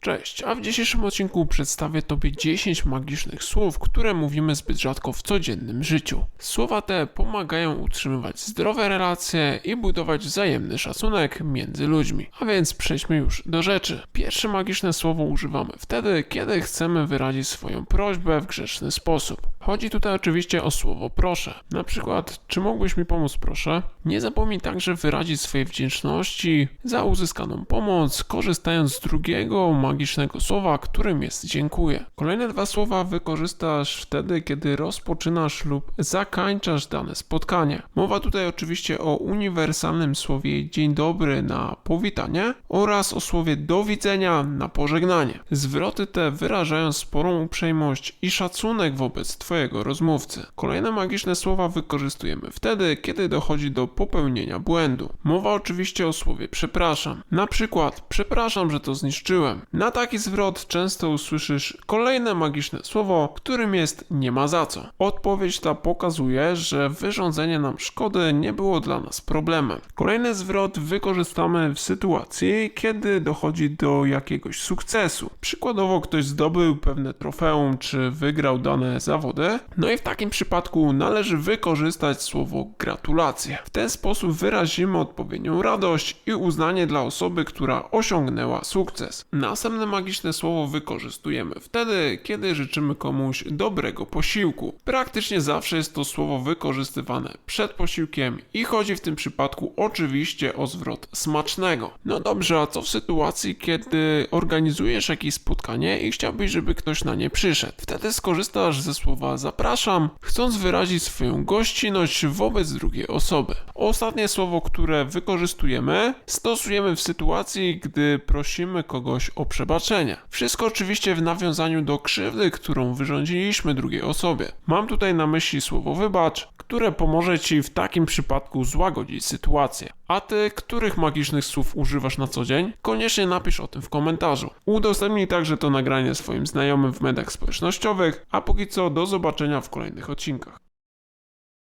Cześć, a w dzisiejszym odcinku przedstawię Tobie 10 magicznych słów, które mówimy zbyt rzadko w codziennym życiu. Słowa te pomagają utrzymywać zdrowe relacje i budować wzajemny szacunek między ludźmi. A więc przejdźmy już do rzeczy. Pierwsze magiczne słowo używamy wtedy, kiedy chcemy wyrazić swoją prośbę w grzeczny sposób. Chodzi tutaj oczywiście o słowo proszę. Na przykład, czy mógłbyś mi pomóc, proszę? Nie zapomnij także wyrazić swojej wdzięczności za uzyskaną pomoc, korzystając z drugiego magicznego słowa, którym jest dziękuję. Kolejne dwa słowa wykorzystasz wtedy, kiedy rozpoczynasz lub zakańczasz dane spotkanie. Mowa tutaj oczywiście o uniwersalnym słowie dzień dobry na powitanie oraz o słowie do widzenia na pożegnanie. Zwroty te wyrażają sporą uprzejmość i szacunek wobec Twojego rozmówcy. Kolejne magiczne słowa wykorzystujemy wtedy, kiedy dochodzi do popełnienia błędu. Mowa oczywiście o słowie przepraszam. Na przykład, przepraszam, że to zniszczyłem. Na taki zwrot często usłyszysz kolejne magiczne słowo, którym jest nie ma za co. Odpowiedź ta pokazuje, że wyrządzenie nam szkody nie było dla nas problemem. Kolejny zwrot wykorzystamy w sytuacji, kiedy dochodzi do jakiegoś sukcesu. Przykładowo ktoś zdobył pewne trofeum, czy wygrał dane zawody. No i w takim przypadku należy wykorzystać słowo gratulacje. W ten sposób wyrazimy odpowiednią radość i uznanie dla osoby, która osiągnęła sukces. Następne magiczne słowo wykorzystujemy wtedy, kiedy życzymy komuś dobrego posiłku. Praktycznie zawsze jest to słowo wykorzystywane przed posiłkiem i chodzi w tym przypadku oczywiście o zwrot smacznego. No dobrze, a co w sytuacji, kiedy organizujesz jakieś spotkanie i chciałbyś, żeby ktoś na nie przyszedł? Wtedy skorzystasz ze zapraszam, chcąc wyrazić swoją gościnność wobec drugiej osoby. Ostatnie słowo, które wykorzystujemy, stosujemy w sytuacji, gdy prosimy kogoś o przebaczenie. Wszystko oczywiście w nawiązaniu do krzywdy, którą wyrządziliśmy drugiej osobie. Mam tutaj na myśli słowo wybacz, które pomoże Ci w takim przypadku złagodzić sytuację. A Ty, których magicznych słów używasz na co dzień? Koniecznie napisz o tym w komentarzu. Udostępnij także to nagranie swoim znajomym w mediach społecznościowych, a póki co do zobaczenia w kolejnych odcinkach.